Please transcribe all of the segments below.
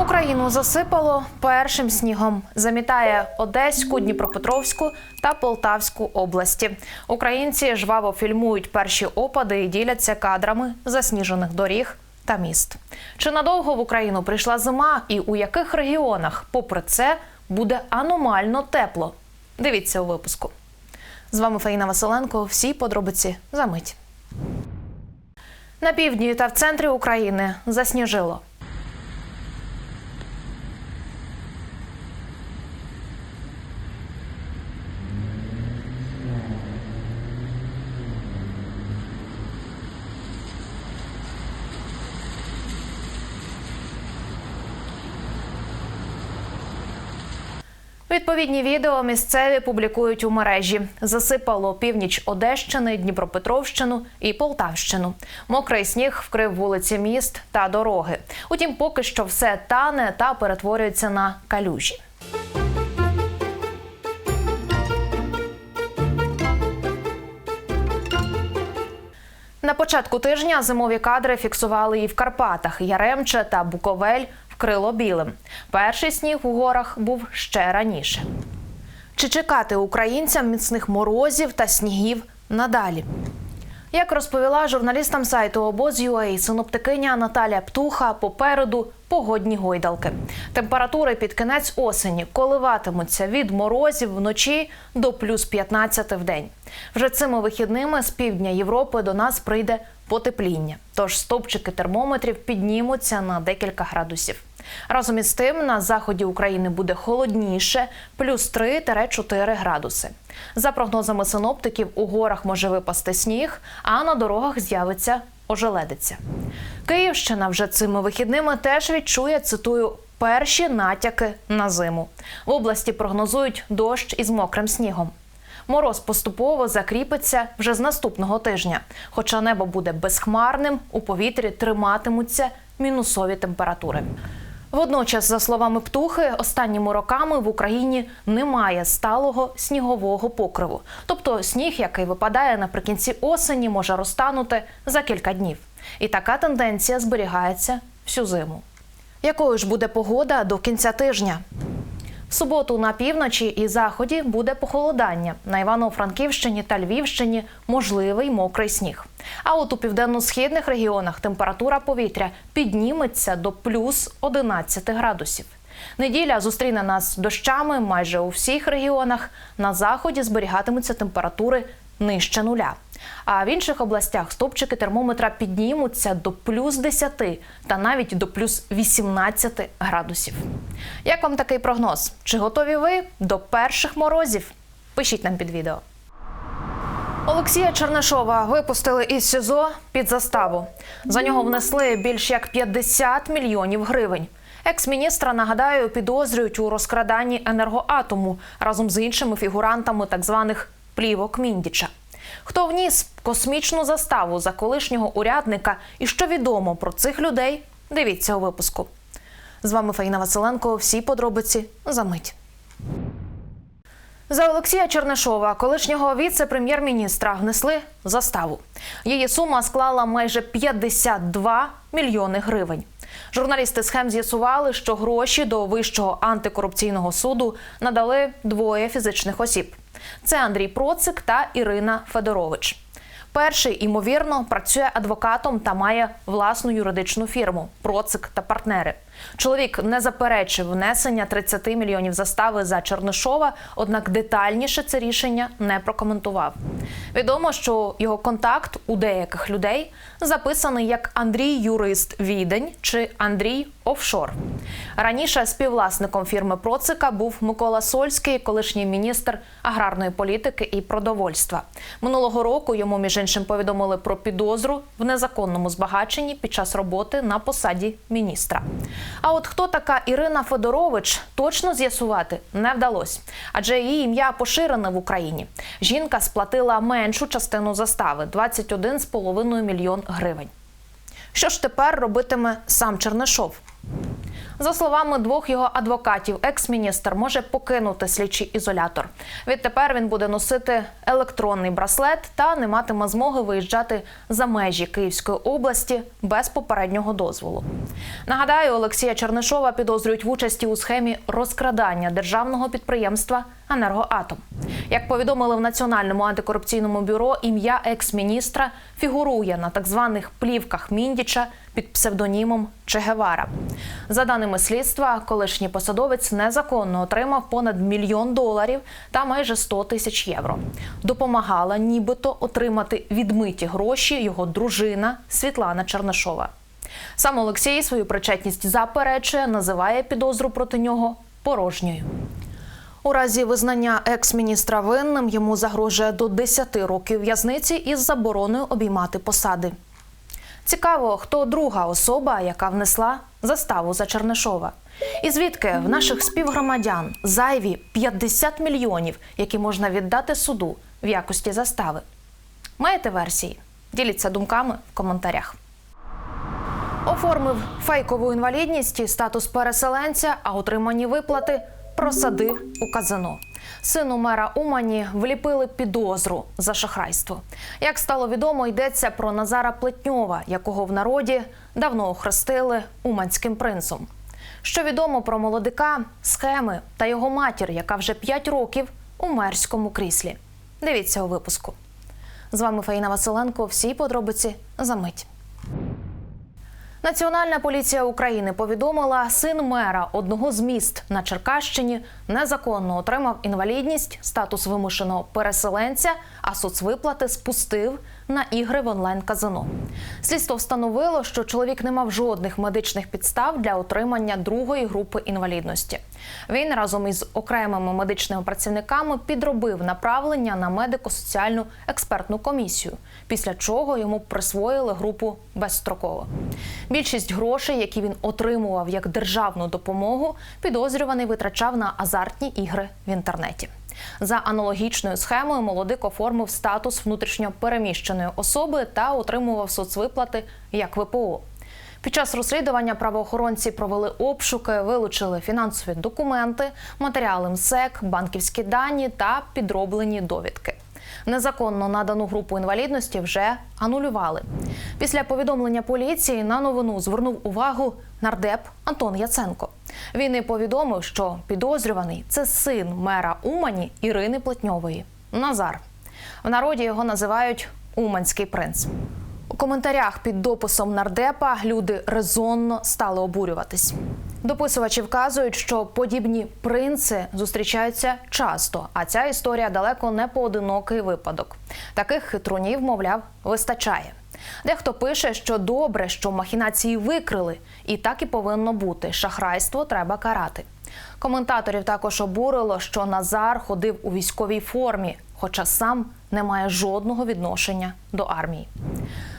Україну засипало першим снігом. Замітає Одеську, Дніпропетровську та Полтавську області. Українці жваво фільмують перші опади і діляться кадрами засніжених доріг та міст. Чи надовго в Україну прийшла зима, і у яких регіонах, попри це, буде аномально тепло? Дивіться у випуску. З вами Фаїна Василенко. Всі подробиці за мить. На півдні та в центрі України засніжило. Відповідні відео місцеві публікують у мережі. Засипало північ Одещини, Дніпропетровщину і Полтавщину. Мокрий сніг вкрив вулиці міст та дороги. Утім, поки що все тане та перетворюється на калюжі. На початку тижня зимові кадри фіксували і в Карпатах. Яремче та Буковель вкрило білим. Перший сніг у горах був ще раніше. Чи чекати українцям міцних морозів та снігів надалі? Як розповіла журналістам сайту обоз.ua синоптикиня Наталя Птуха, попереду погодні гойдалки. Температури під кінець осені коливатимуться від морозів вночі до плюс 15 в день. Вже цими вихідними з півдня Європи до нас прийде потепління. Тож стовпчики термометрів піднімуться на декілька градусів. Разом із тим на заході України буде холодніше, плюс 3-4 градуси. За прогнозами синоптиків, у горах може випасти сніг, а на дорогах з'явиться ожеледиця. Київщина вже цими вихідними теж відчує, цитую, перші натяки на зиму. В області прогнозують дощ із мокрим снігом. Мороз поступово закріпиться вже з наступного тижня. Хоча небо буде безхмарним, у повітрі триматимуться мінусові температури. Водночас, за словами птухи, останніми роками в Україні немає сталого снігового покриву. Тобто сніг, який випадає наприкінці осені, може розтанути за кілька днів. І така тенденція зберігається всю зиму. Якою ж буде погода до кінця тижня? В суботу на півночі і заході буде похолодання. На Івано-Франківщині та Львівщині можливий мокрий сніг. А от у південно-східних регіонах температура повітря підніметься до плюс 11 градусів. Неділя зустріне нас дощами майже у всіх регіонах. На заході зберігатимуться температури нижче нуля. А в інших областях стопчики термометра піднімуться до плюс 10 та навіть до плюс 18 градусів. Як вам такий прогноз? Чи готові ви до перших морозів? Пишіть нам під відео. Олексія Чернишова випустили із СІЗО під заставу. За нього внесли більш як 50 мільйонів гривень. Екс-міністра, нагадаю, підозрюють у розкраданні енергоатому разом з іншими фігурантами так званих плівок Міндіча. Хто вніс космічну заставу за колишнього урядника і що відомо про цих людей? Дивіться у випуску. З вами Фаїна Василенко. Всі подробиці за мить. За Олексія Чернишова, колишнього віце-прем'єр-міністра, внесли заставу. Її сума склала майже 52 мільйони гривень. Журналісти схем з'ясували, що гроші до вищого антикорупційного суду надали двоє фізичних осіб. Це Андрій Процик та Ірина Федорович. Перший, ймовірно, працює адвокатом та має власну юридичну фірму Процик та партнери. Чоловік не заперечив внесення 30 мільйонів застави за Чернишова, однак детальніше це рішення не прокоментував. Відомо, що його контакт у деяких людей записаний як Андрій Юрист Відень чи Андрій Офшор. Раніше співвласником фірми Процика був Микола Сольський, колишній міністр аграрної політики і продовольства. Минулого року йому між іншим повідомили про підозру в незаконному збагаченні під час роботи на посаді міністра. А от хто така Ірина Федорович, точно з'ясувати не вдалося, адже її ім'я поширене в Україні. Жінка сплатила меншу частину застави 21,5 мільйон гривень. Що ж тепер робитиме сам Чернишов? За словами двох його адвокатів, екс-міністр може покинути слідчий ізолятор. Відтепер він буде носити електронний браслет та не матиме змоги виїжджати за межі Київської області без попереднього дозволу. Нагадаю, Олексія Чернишова підозрюють в участі у схемі розкрадання державного підприємства Енергоатом. Як повідомили в Національному антикорупційному бюро, ім'я екс-міністра фігурує на так званих плівках Міндіча під псевдонімом Чегевара. За даними слідства, колишній посадовець незаконно отримав понад мільйон доларів та майже 100 тисяч євро. Допомагала нібито отримати відмиті гроші його дружина Світлана Чернишова. Сам Олексій свою причетність заперечує, називає підозру проти нього порожньою. У разі визнання екс-міністра винним йому загрожує до 10 років в'язниці із забороною обіймати посади. Цікаво, хто друга особа, яка внесла заставу за Чернишова. І звідки в наших співгромадян зайві 50 мільйонів, які можна віддати суду в якості застави. Маєте версії? Діліться думками в коментарях. Оформив фейкову інвалідність статус переселенця, а отримані виплати просадив у казино. Сину мера Умані вліпили підозру за шахрайство. Як стало відомо, йдеться про Назара Плетньова, якого в народі давно охрестили уманським принцем. Що відомо про молодика, схеми та його матір, яка вже 5 років у мерському кріслі. Дивіться у випуску. З вами Фаїна Василенко. Всі подробиці за мить. Національна поліція України повідомила, син мера одного з міст на Черкащині незаконно отримав інвалідність, статус вимушеного переселенця, а соцвиплати спустив на ігри в онлайн-казино. Слідство встановило, що чоловік не мав жодних медичних підстав для отримання другої групи інвалідності. Він разом із окремими медичними працівниками підробив направлення на медико-соціальну експертну комісію, після чого йому присвоїли групу безстроково. Більшість грошей, які він отримував як державну допомогу, підозрюваний витрачав на азартні ігри в інтернеті. За аналогічною схемою молодик оформив статус внутрішньо переміщеної особи та отримував соцвиплати як ВПО. Під час розслідування правоохоронці провели обшуки, вилучили фінансові документи, матеріали МСЕК, банківські дані та підроблені довідки. Незаконно надану групу інвалідності вже анулювали. Після повідомлення поліції на новину звернув увагу нардеп Антон Яценко. Він і повідомив, що підозрюваний це син мера Умані Ірини Плетньової Назар. В народі його називають Уманський принц. У коментарях під дописом нардепа люди резонно стали обурюватись. Дописувачі вказують, що подібні принци зустрічаються часто, а ця історія далеко не поодинокий випадок. Таких хитрунів, мовляв, вистачає. Дехто пише, що добре, що махінації викрили, і так і повинно бути. Шахрайство треба карати. Коментаторів також обурило, що Назар ходив у військовій формі, хоча сам не має жодного відношення до армії.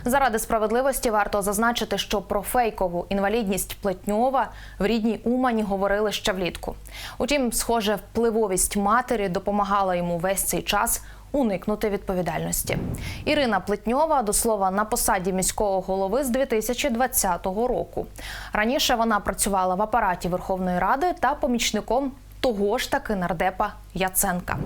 Заради справедливості варто зазначити, що про фейкову інвалідність Плетньова в рідній Умані говорили ще влітку. Утім, схоже, впливовість матері допомагала йому весь цей час уникнути відповідальності. Ірина Плетньова, до слова, на посаді міського голови з 2020 року. Раніше вона працювала в апараті Верховної Ради та помічником того ж таки нардепа Яценка.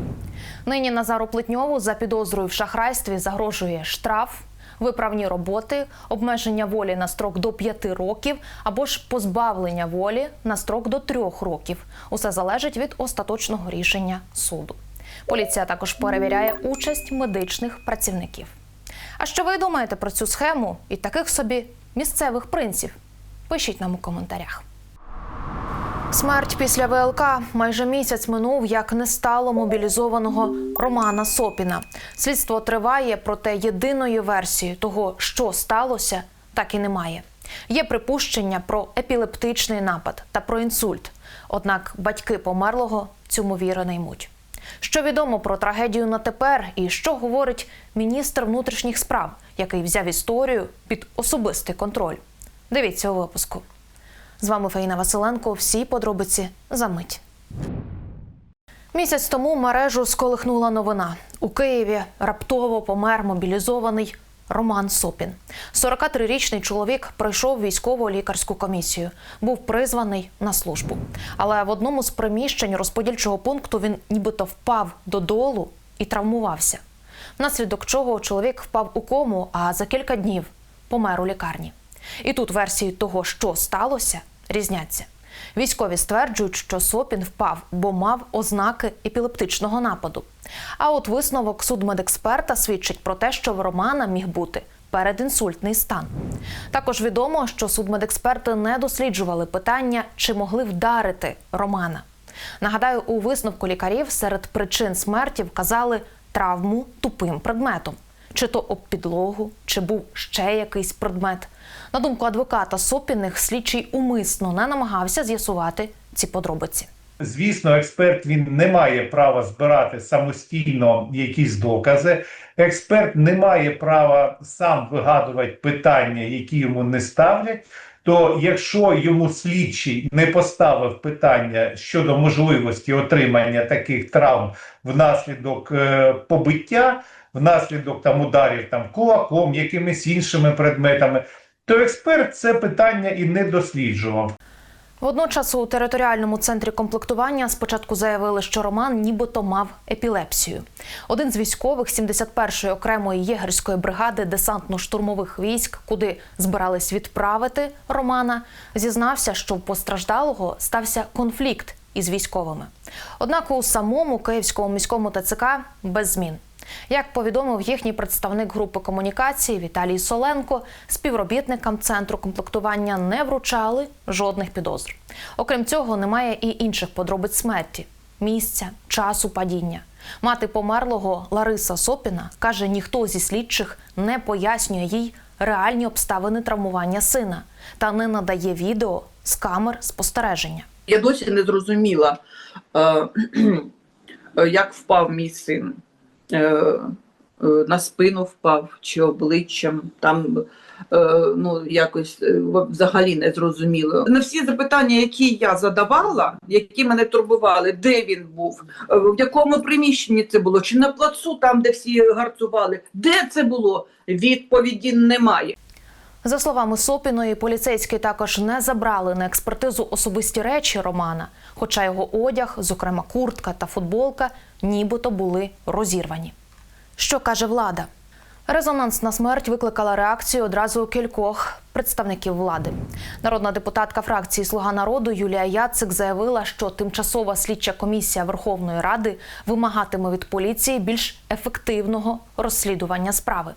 Нині Назару Плетньову за підозрою в шахрайстві загрожує штраф. Виправні роботи, обмеження волі на строк до 5 років або ж позбавлення волі на строк до 3 років. Усе залежить від остаточного рішення суду. Поліція також перевіряє участь медичних працівників. А що ви думаєте про цю схему і таких собі місцевих принців? Пишіть нам у коментарях. Смерть після ВЛК майже місяць минув, як не стало мобілізованого Романа Сопіна. Слідство триває, проте єдиної версії того, що сталося, так і немає. Є припущення про епілептичний напад та про інсульт. Однак батьки померлого цьому віри не ймуть. Що відомо про трагедію на тепер, і що говорить міністр внутрішніх справ, який взяв історію під особистий контроль? Дивіться у випуску. З вами Фаїна Василенко. Всі подробиці за мить. Місяць тому мережу сколихнула новина. У Києві раптово помер мобілізований Роман Сопін. 43-річний чоловік пройшов військово-лікарську комісію, був призваний на службу. Але в одному з приміщень розподільчого пункту він нібито впав додолу і травмувався. Внаслідок чого чоловік впав у кому, а за кілька днів помер у лікарні. І тут версії того, що сталося, різняться. Військові стверджують, що Сопін впав, бо мав ознаки епілептичного нападу. А от висновок судмедексперта свідчить про те, що в Романа міг бути передінсультний стан. Також відомо, що судмедексперти не досліджували питання, чи могли вдарити Романа. Нагадаю, у висновку лікарів серед причин смерті вказали травму тупим предметом, чи то об підлогу, чи був ще якийсь предмет. На думку адвоката Сопіних, слідчий умисно не намагався з'ясувати ці подробиці. Звісно, експерт він не має права збирати самостійно якісь докази. Експерт не має права сам вигадувати питання, які йому не ставлять. То якщо йому слідчий не поставив питання щодо можливості отримання таких травм внаслідок е, побиття, внаслідок там ударів там кулаком, якимись іншими предметами, то експерт це питання і не досліджував. Водночас у територіальному центрі комплектування спочатку заявили, що Роман нібито мав епілепсію. Один з військових 71-ї окремої єгерської бригади десантно-штурмових військ, куди збирались відправити Романа, зізнався, що в постраждалого стався конфлікт із військовими. Однак у самому Київському міському ТЦК без змін. Як повідомив їхній представник групи комунікації Віталій Соленко, співробітникам центру комплектування не вручали жодних підозр. Окрім цього, немає і інших подробиць смерті, місця, часу падіння. Мати померлого Лариса Сопіна каже, ніхто зі слідчих не пояснює їй реальні обставини травмування сина та не надає відео з камер спостереження. Я досі не зрозуміла, е, е, як впав мій син. Е, е, На спину впав чи обличчям. Там е, ну, якось взагалі не зрозуміло. На всі запитання, які я задавала, які мене турбували, де він був, в якому приміщенні це було, чи на плацу, там, де всі гарцували, де це було, відповіді немає. За словами Сопіної, поліцейські також не забрали на експертизу особисті речі Романа, хоча його одяг, зокрема куртка та футболка, нібито були розірвані. Що каже влада? Резонансна смерть викликала реакцію одразу кількох представників влади. Народна депутатка фракції Слуга народу Юлія Яцик заявила, що тимчасова слідча комісія Верховної Ради вимагатиме від поліції більш ефективного розслідування справи.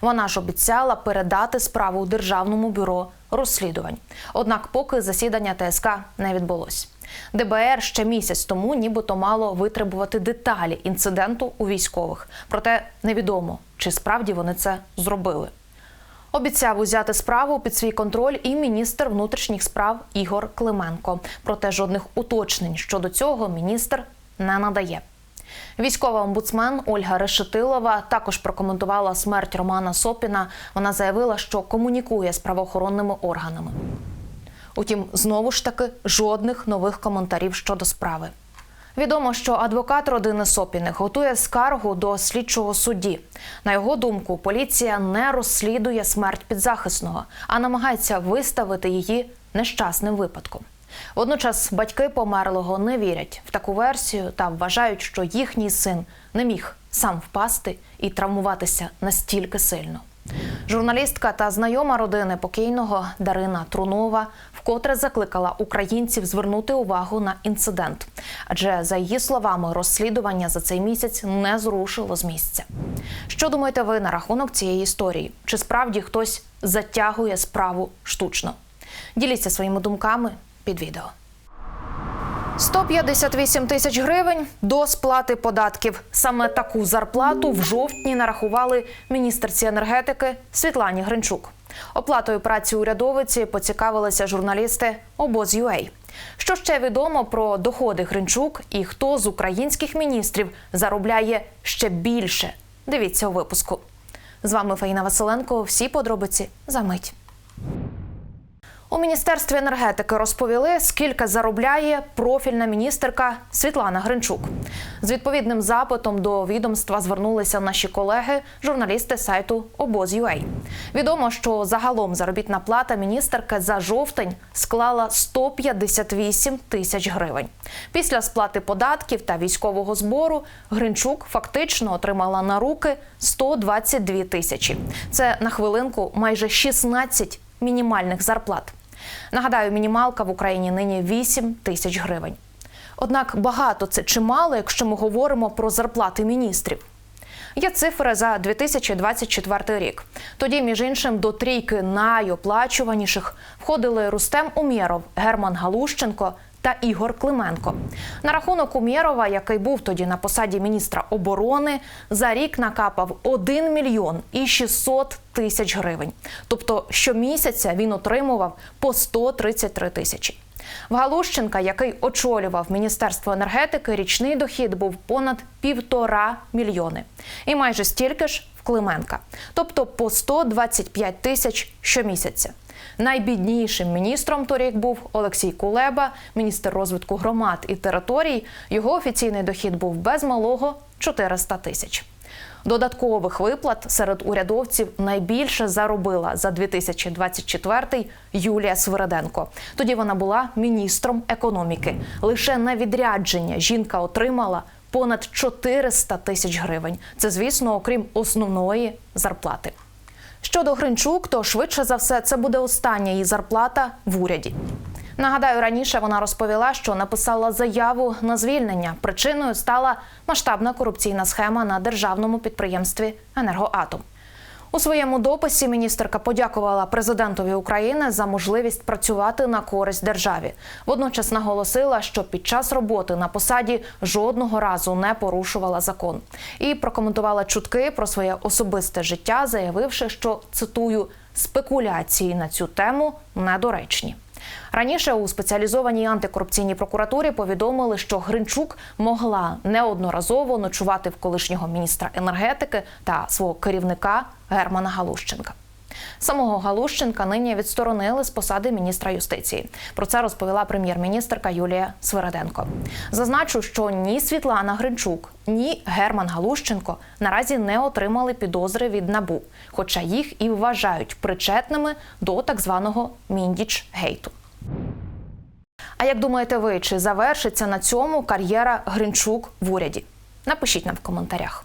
Вона ж обіцяла передати справу Державному бюро розслідувань. Однак, поки засідання ТСК не відбулось. ДБР ще місяць тому нібито мало витребувати деталі інциденту у військових. Проте невідомо, чи справді вони це зробили. Обіцяв узяти справу під свій контроль і міністр внутрішніх справ Ігор Клименко. Проте жодних уточнень щодо цього міністр не надає. Військова омбудсмен Ольга Решетилова також прокоментувала смерть Романа Сопіна. Вона заявила, що комунікує з правоохоронними органами. Утім, знову ж таки жодних нових коментарів щодо справи. Відомо, що адвокат родини Сопіних готує скаргу до слідчого судді. На його думку, поліція не розслідує смерть підзахисного, а намагається виставити її нещасним випадком. Водночас батьки померлого не вірять в таку версію та вважають, що їхній син не міг сам впасти і травмуватися настільки сильно. Журналістка та знайома родини покійного Дарина Трунова вкотре закликала українців звернути увагу на інцидент, адже за її словами розслідування за цей місяць не зрушило з місця. Що думаєте ви на рахунок цієї історії? Чи справді хтось затягує справу штучно? Діліться своїми думками під відео. 158 тисяч гривень до сплати податків. Саме таку зарплату в жовтні нарахували міністерці енергетики Світлані Гринчук. Оплатою праці урядовиці поцікавилися журналісти Обоз.UA. Що ще відомо про доходи Гринчук і хто з українських міністрів заробляє ще більше? Дивіться у випуску. З вами Фаїна Василенко. Всі подробиці за мить. У міністерстві енергетики розповіли, скільки заробляє профільна міністерка Світлана Гринчук. З відповідним запитом до відомства звернулися наші колеги, журналісти сайту Обоз.ua. Відомо, що загалом заробітна плата міністерки за жовтень склала 158 тисяч гривень. Після сплати податків та військового збору Гринчук фактично отримала на руки 122 тисячі. Це на хвилинку майже 16 мінімальних зарплат. Нагадаю, мінімалка в Україні нині 8 тисяч гривень. Однак багато це чимало, якщо ми говоримо про зарплати міністрів. Є цифри за 2024 рік. Тоді, між іншим, до трійки найоплачуваніших входили Рустем Умєров, Герман Галущенко та Ігор Клименко. На рахунок Умєрова, який був тоді на посаді міністра оборони, за рік накапав 1 мільйон і 600 тисяч гривень. Тобто щомісяця він отримував по 133 тисячі. В Галущенка, який очолював Міністерство енергетики, річний дохід був понад півтора мільйони. І майже стільки ж в Клименка, тобто по 125 тисяч щомісяця. Найбіднішим міністром торік був Олексій Кулеба, міністр розвитку громад і територій. Його офіційний дохід був без малого 400 тисяч. Додаткових виплат серед урядовців найбільше заробила за 2024 Юлія Свириденко. Тоді вона була міністром економіки. Лише на відрядження жінка отримала понад 400 тисяч гривень. Це, звісно, окрім основної зарплати. Щодо Гринчук, то швидше за все це буде остання її зарплата в уряді. Нагадаю, раніше вона розповіла, що написала заяву на звільнення. Причиною стала масштабна корупційна схема на державному підприємстві Енергоатом. У своєму дописі міністерка подякувала президентові України за можливість працювати на користь державі. Водночас наголосила, що під час роботи на посаді жодного разу не порушувала закон і прокоментувала чутки про своє особисте життя, заявивши, що цитую спекуляції на цю тему недоречні. Раніше у спеціалізованій антикорупційній прокуратурі повідомили, що Гринчук могла неодноразово ночувати в колишнього міністра енергетики та свого керівника Германа Галущенка. Самого Галущенка нині відсторонили з посади міністра юстиції. Про це розповіла прем'єр-міністерка Юлія Свириденко. Зазначу, що ні Світлана Гринчук, ні Герман Галущенко наразі не отримали підозри від набу, хоча їх і вважають причетними до так званого міндіч гейту. А як думаєте ви, чи завершиться на цьому кар'єра Гринчук в уряді? Напишіть нам в коментарях.